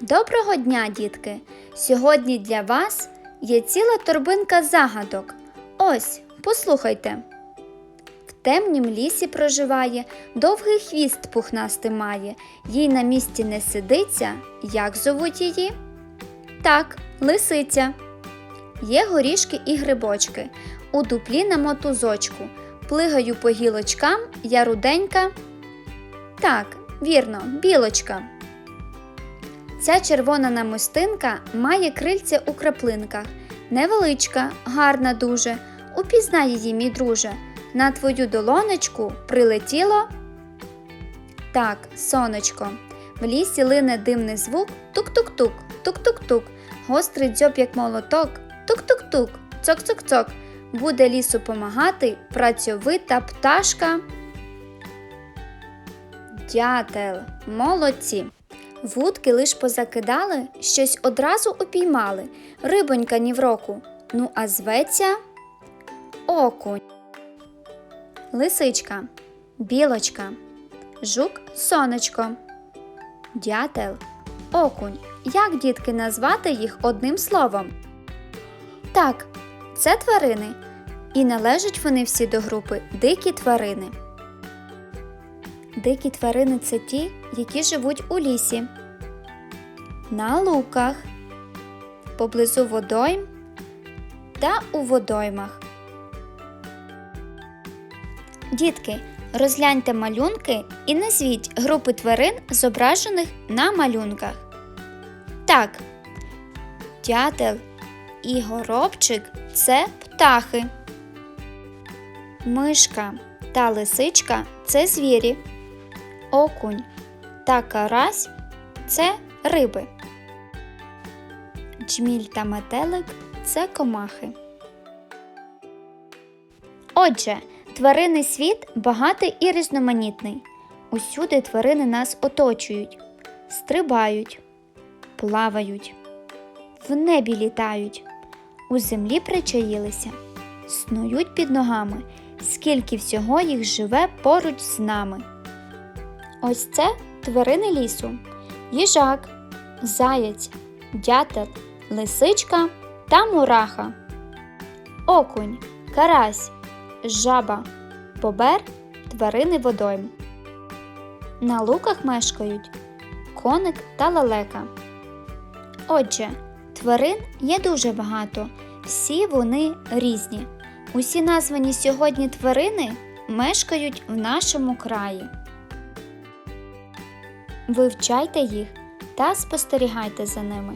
Доброго дня, дітки! Сьогодні для вас є ціла торбинка загадок. Ось, послухайте. В темнім лісі проживає, довгий хвіст пухнастий має, їй на місці не сидиться. Як зовуть її? Так, лисиця. Є горішки і грибочки. У дуплі на мотузочку. Плигаю по гілочкам, я руденька. Так, вірно, білочка. Ця червона намистинка має крильця у краплинках. Невеличка, гарна дуже. Упізнай її, мій друже. На твою долонечку прилетіло. Так, сонечко. В лісі лине димний звук тук-тук-тук, тук-тук-тук. Гострий дзьоб, як молоток, тук-тук-тук, цок-цок-цок. Буде лісу помагати працьовита пташка. Дятел, молодці. Вудки лиш позакидали, щось одразу упіймали. Рибонька ні в року. Ну, а зветься окунь. Лисичка, білочка, жук сонечко, дятел, окунь. Як дітки назвати їх одним словом? Так, це тварини. І належать вони всі до групи дикі тварини. Дикі тварини це ті, які живуть у лісі, на луках, поблизу водойм та у водоймах. Дітки, розгляньте малюнки і назвіть групи тварин, зображених на малюнках. Так, дятел і горобчик це птахи. Мишка та лисичка це звірі. Окунь та карась це риби. Джміль та метелик це комахи. Отже, тваринний світ багатий і різноманітний. Усюди тварини нас оточують, стрибають, плавають, в небі літають, у землі причаїлися, снують під ногами, скільки всього їх живе поруч з нами. Ось це тварини лісу: їжак, заяць, дятел, лисичка та мураха, окунь, карась, жаба, бобер, тварини водойм. На луках мешкають коник та лелека. Отже, тварин є дуже багато, всі вони різні. Усі названі сьогодні тварини мешкають в нашому краї. Вивчайте їх та спостерігайте за ними.